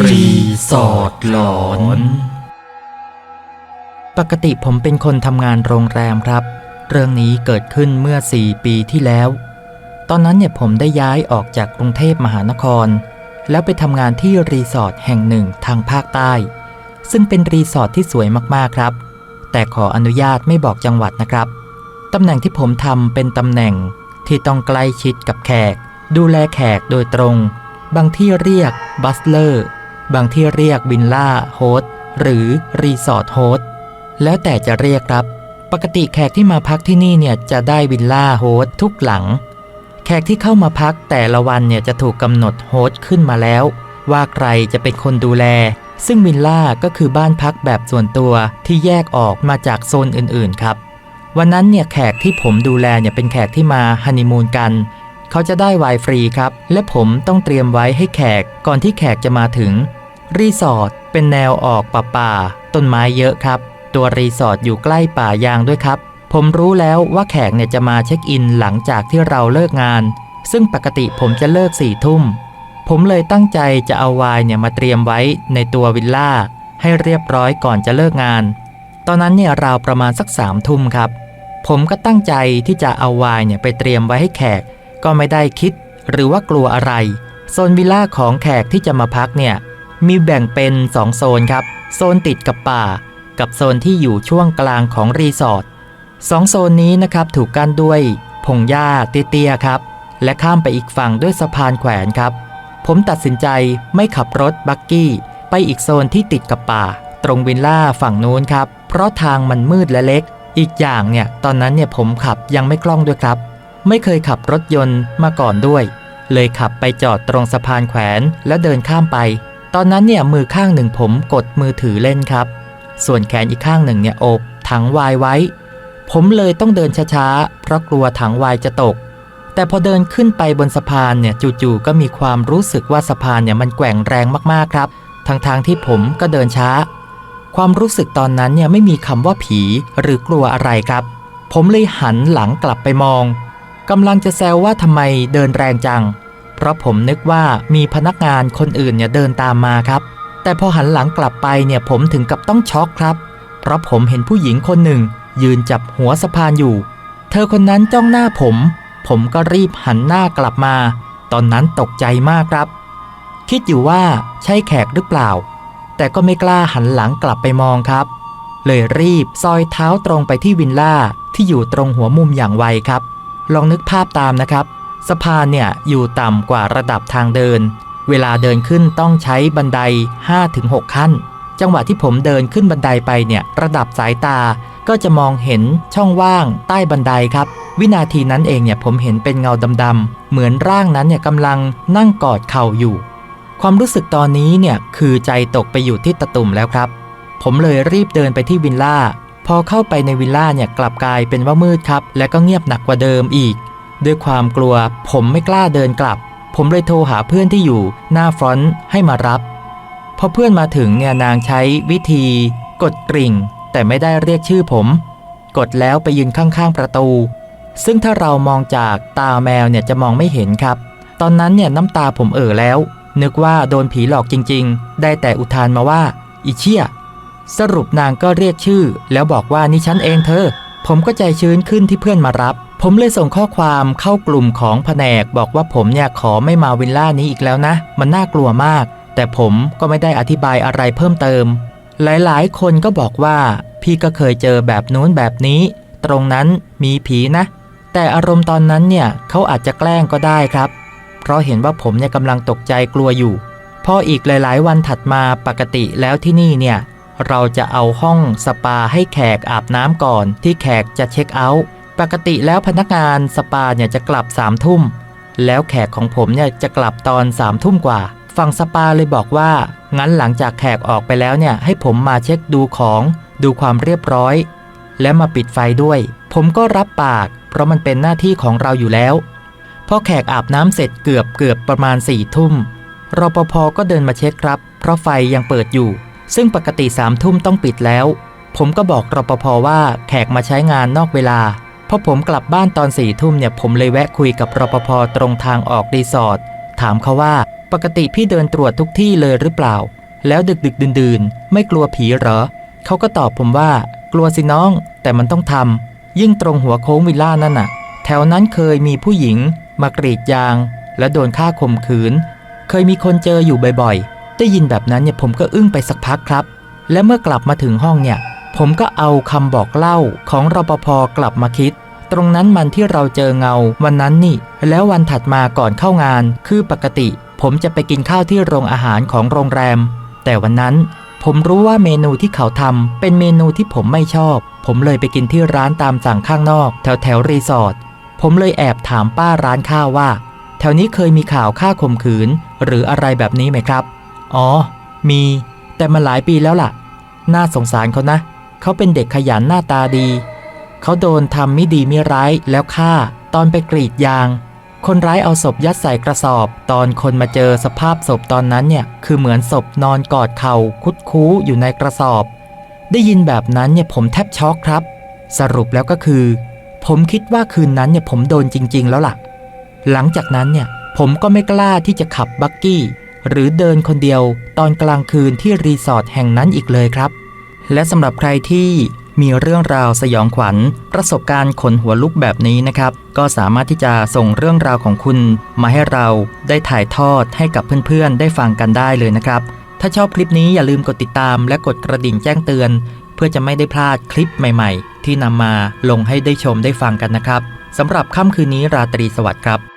รีสอร์ทหลอน ปกติผมเป็นคนทำงานโรงแรมครับ เรื่องนี้เกิดขึ้นเมื่อ 4 ปีที่แล้ว ตอนนั้นเนี่ยผมได้ย้ายออกจากกรุงเทพมหานคร แล้วไปทำงานที่รีสอร์ทแห่งหนึ่งทางภาคใต้ ซึ่งเป็นรีสอร์ทที่สวยมากๆครับ แต่ขออนุญาตไม่บอกจังหวัดนะครับ ตำแหน่งที่ผมทำเป็นตำแหน่งที่ต้องใกล้ชิดกับแขก ดูแลแขกโดยตรง บางที่เรียกบัสเลอร์ บางที่เรียกวินล่าโฮสหรือรีสอร์ทโฮสแล้วแต่จะเรียกครับ ปกติแขกที่มาพักที่นี่เนี่ยจะได้วิลล่าโฮสทุกหลัง แขกที่เข้ามาพักแต่ละวันเนี่ยจะถูกกำหนดโฮสขึ้นมาแล้ว ว่าใครจะเป็นคนดูแล ซึ่งวิลล่าก็คือบ้านพักแบบส่วนตัวที่แยกออกมาจากโซนอื่นๆครับ วันนั้นเนี่ยแขกที่ผมดูแลเนี่ยเป็นแขกที่มาฮันนีมูนกันเขาจะได้ไวฟรีครับ และผมต้องเตรียมไว้ให้แขกก่อนที่แขกจะมาถึง รีสอร์ทเป็นแนวออกป่าป่า ต้นไม้เยอะครับ ตัวรีสอร์ทอยู่ใกล้ป่ายางด้วยครับ ผมรู้แล้วว่าแขกเนี่ยจะมาเช็คอินหลังจากที่เราเลิกงาน ซึ่งปกติผมจะเลิกสี่ทุ่ม ผมเลยตั้งใจจะเอาไวน์เนี่ยมาเตรียมไว้ในตัววิลล่าให้เรียบร้อยก่อนจะเลิกงาน ตอนนั้นเนี่ยราวประมาณสักสามทุ่มครับ ผมก็ตั้งใจที่จะเอาไวน์เนี่ยไปเตรียมไว้ให้แขก ก็ไม่ได้คิด หรือว่ากลัวอะไรโซนวิลล่าของแขกที่จะมาพักเนี่ย มีแบ่งเป็น 2 โซนครับ โซนติดกับป่า กับโซนที่อยู่ช่วงกลางของรีสอร์ทสองโซนนี้นะครับถูกกั้นด้วยพงหญ้าเตี้ยๆครับ และข้ามไปอีกฝั่งด้วยสะพานแขวนครับ ผมตัดสินใจไม่ขับรถบักกี้ ไปอีกโซนที่ติดกับป่า ตรงวิลล่าฝั่งนู้นครับ เพราะทางมันมืดและเล็ก อีกอย่างเนี่ยตอนนั้นเนี่ยผมขับยังไม่คล่องด้วยครับ ไม่เคยขับรถยนต์มาก่อนด้วย เลยขับไปจอดตรงสะพานแขวนแล้วเดินข้ามไป ตอนนั้นเนี่ยมือข้างหนึ่งผมกดมือถือเล่นครับ ส่วนแขนอีกข้างหนึ่งเนี่ยโอบถังวายไว้ ผมเลยต้องเดินช้าๆ เพราะกลัวถังวายจะตก แต่พอเดินขึ้นไปบนสะพานเนี่ยจู่ๆก็มีความรู้สึกว่าสะพานเนี่ยมันแกว่งแรงมากๆครับทั้งๆทที่ผมก็เดินช้า ความรู้สึกตอนนั้นเนี่ยไม่มีคำว่าผีหรือกลัวอะไรครับ ผมเลยหันหลังกลับไปมองกำลังจะแซวว่าทำไมเดินแรงจัง เพราะผมนึกว่ามีพนักงานคนอื่นเนี่ยเดินตามมาครับ แต่พอหันหลังกลับไปเนี่ยผมถึงกับต้องช็อกครับ เพราะผมเห็นผู้หญิงคนหนึ่ง ยืนจับหัวสะพานอยู่ เธอคนนั้นจ้องหน้าผม ผมก็รีบหันหน้ากลับมา ตอนนั้นตกใจมากครับ คิดอยู่ว่าใช่แขกหรือเปล่า แต่ก็ไม่กล้าหันหลังกลับไปมองครับ เลยรีบซอยเท้าตรงไปที่วินล่าที่อยู่ตรงหัวมุมอย่างไวครับ ลองนึกภาพตามนะครับ สะพานเนี่ยอยู่ต่ำกว่าระดับทางเดิน เวลาเดินขึ้นต้องใช้บันได 5-6 ขั้น จังหวะที่ผมเดินขึ้นบันไดไปเนี่ยระดับสายตาก็จะมองเห็นช่องว่างใต้บันไดครับ วินาทีนั้นเองเนี่ยผมเห็นเป็นเงาดำๆเหมือนร่างนั้นเนี่ยกำลังนั่งกอดเข่าอยู่ ความรู้สึกตอนนี้เนี่ยคือใจตกไปอยู่ที่ตะตุ่มแล้วครับ ผมเลยรีบเดินไปที่วิลล่าพอเข้าไปในวิลล่าเนี่ยกลับกลายเป็นว่ามืดครับ และก็เงียบหนักกว่าเดิมอีก ด้วยความกลัวผมไม่กล้าเดินกลับ ผมเลยโทรหาเพื่อนที่อยู่หน้าฟรอนต์ให้มารับ พอเพื่อนมาถึงเนี่ยนางใช้วิธี กดกริ่ง แต่ไม่ได้เรียกชื่อผม กดแล้วไปยืนข้างๆประตู ซึ่งถ้าเรามองจากตาแมวเนี่ยจะมองไม่เห็นครับ ตอนนั้นเนี่ยน้ำตาผมเอ่อแล้ว นึกว่าโดนผีหลอกจริง ๆ ได้แต่อุทานมาว่า อีเชี่ยสรุปนางก็เรียกชื่อ แล้วบอกว่านี่ฉันเองเธอ ผมก็ใจชื้นขึ้นที่เพื่อนมารับ ผมเลยส่งข้อความเข้ากลุ่มของแผนกบอกว่าผมเนี่ยขอไม่มาวิลล่านี้อีกแล้วนะ มันน่ากลัวมาก แต่ผมก็ไม่ได้อธิบายอะไรเพิ่มเติม หลายๆ คนก็บอกว่า พี่ก็เคยเจอแบบนู้นแบบนี้ ตรงนั้นมีผีนะ แต่อารมณ์ตอนนั้นเนี่ยเขาอาจจะแกล้งก็ได้ครับ เพราะเห็นว่าผมเนี่ยกำลังตกใจกลัวอยู่พออีกหลาย ๆ วันถัดมาปกติแล้วที่นี่เนี่ยเราจะเอาห้องสปาให้แขกอาบน้ำก่อนที่แขกจะเช็คเอาท์ ปกติแล้วพนักงานสปาเนี่ยจะกลับ3ามทุ่ม แล้วแขกของผมเนี่ยจะกลับตอน3ามทุ่มกว่า ฝั่งสปาเลยบอกว่า งั้นหลังจากแขกออกไปแล้วเนี่ยให้ผมมาเช็คดูของ ดูความเรียบร้อย และมาปิดไฟด้วย ผมก็รับปาก เพราะมันเป็นหน้าที่ของเราอยู่แล้ว พอแขกอาบน้ำเสร็จเกือบเกือบประมาณ4ี่ทุ่มรปภก็เดินมาเช็คครับ เพราะไฟยังเปิดอยู่ ซึ่งปกติสามทุ่มต้องปิดแล้ว ผมก็บอกรปภว่าแขกมาใช้งานนอกเวลา อผมกลับบ้านตอนสี่ทุ่มเนี่ยผมเลยแวะคุยกับรปภตรงทางออกรีสอร์ทถามเขาว่าปกติพี่เดินตรวจทุกที่เลยหรือเปล่า แล้วดึกดึกดื่นดื่นๆไม่กลัวผีเหรอเขาก็ตอบผมว่า กลัวสิน้อง แต่มันต้องทำยิ่งตรงหัวโค้งวิลล่านั่นน่ะ แถวนั้นเคยมีผู้หญิง มากรีดยาง และโดนฆ่าข่มขืน เคยมีคนเจออยู่บ่อยๆ ได้ยินแบบนั้นเนี่ยผมก็อึ้งไปสักพักครับ และเมื่อกลับมาถึงห้องเนี่ย ผมก็เอาคำบอกเล่าของรปภกลับมาคิด ตรงนั้นมันที่เราเจอเงา วันนั้นนี่ แล้ววันถัดมาก่อนเข้างาน คือปกติ ผมจะไปกินข้าวที่โรงอาหารของโรงแรม แต่วันนั้น ผมรู้ว่าเมนูที่เขาทำเป็นเมนูที่ผมไม่ชอบ ผมเลยไปกินที่ร้านตามสั่งข้างนอก แถวแถวรีสอร์ทผมเลยแอบถามป้าร้านข้าวว่า แถวนี้เคยมีข่าวฆ่าข่มขืน หรืออะไรแบบนี้ไหมครับ อ๋อ มี แต่มันหลายปีแล้วล่ะ น่าสงสารเขานะ เขาเป็นเด็กขยันหน้าตาดี เขาโดนทำไม่ดีไม่ร้ายแล้วฆ่า ตอนไปกรีดยาง คนร้ายเอาศพยัดใส่กระสอบ ตอนคนมาเจอสภาพศพตอนนั้นเนี่ยคือเหมือนศพนอนกอดเข่าคุดคู้อยู่ในกระสอบ ได้ยินแบบนั้นเนี่ยผมแทบช็อกครับ สรุปแล้วก็คือ ผมคิดว่าคืนนั้นเนี่ยผมโดนจริง ๆ แล้วล่ะ หลังจากนั้นเนี่ยผมก็ไม่กล้าที่จะขับบักกี้ หรือเดินคนเดียวตอนกลางคืนที่รีสอร์ทแห่งนั้นอีกเลยครับ และสำหรับใครที่ มีเรื่องราวสยองขวัญ ประสบการณ์ขนหัวลุกแบบนี้นะครับ ก็สามารถที่จะส่งเรื่องราวของคุณ มาให้เราได้ถ่ายทอดให้กับเพื่อนๆ ได้ฟังกันได้เลยนะครับ ถ้าชอบคลิปนี้อย่าลืมกดติดตามและกดกระดิ่งแจ้งเตือน เพื่อจะไม่ได้พลาดคลิปใหม่ ๆ ที่นำมาลงให้ได้ชมได้ฟังกันนะครับสำหรับค่ำคืนนี้ราตรีสวัสดิ์ครับ